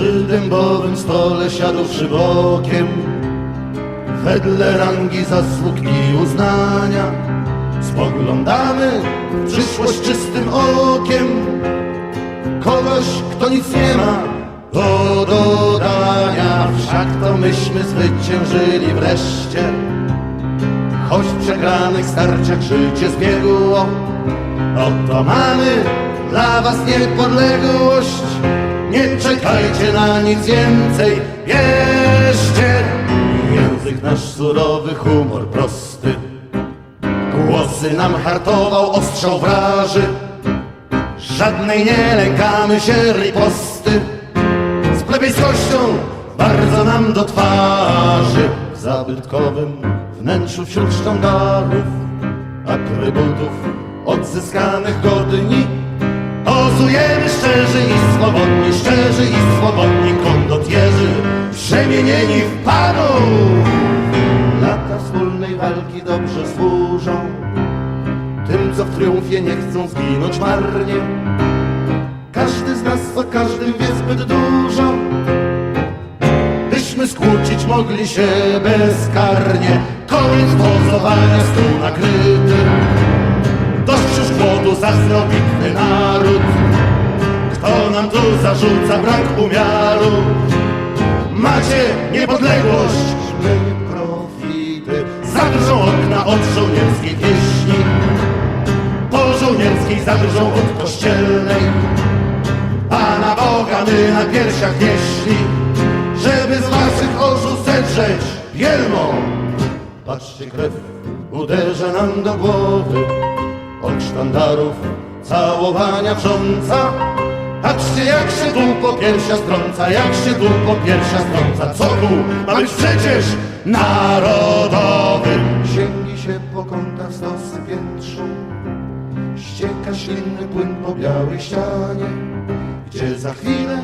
dębowym stole siadłszy bokiem Wedle rangi zasług i uznania Spoglądamy w przyszłość czystym okiem. Kogoś, kto nic nie ma do dodania Wszak to myśmy zwyciężyli wreszcie. Choć w przegranych starciach życie zbiegło Oto mamy dla was niepodległość Nie czekajcie na nic więcej Bierzcie Język nasz surowy, humor prosty. Głosy nam hartował, ostrzał wraży. Żadnej nie lękamy się riposty. Z plebejskością bardzo nam do twarzy. W zabytkowym wnętrzu wśród sztandarów Atrybutów odzyskanych godni Pozujemy szczerzy i swobodni, szczerzy i swobodni Kondotjerzy przemienieni w panów Lata wspólnej walki dobrze służą tym, co w triumfie nie chcą zginąć marnie. Każdy z nas o każdym wie zbyt dużo, byśmy skłócić mogli się bezkarnie. Koniec pozowania, stół nakryty. Nam tu zarzuca brak umiaru? Macie niepodległość, my profity. Zadrżą okna od żołnierskiej pieśni po żołnierskiej zadrżą od kościelnej. Pana Boga my na piersiach nieśli, żeby z waszych oczu sedrzeć bielmą. Patrzcie, krew uderza nam do głowy, od sztandarów całowania wrząca. Patrzcie, jak się tu po piersia strąca, jak się tu po piersia strąca. Co tu ma być przecież narodowy? Sięgi się po kątach stosy piętrzą, ścieka ślinny płyn po białej ścianie, gdzie za chwilę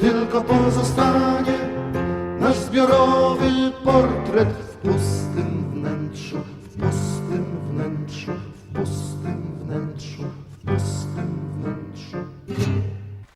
tylko pozostanie nasz zbiorowy portret w pustym wnętrzu,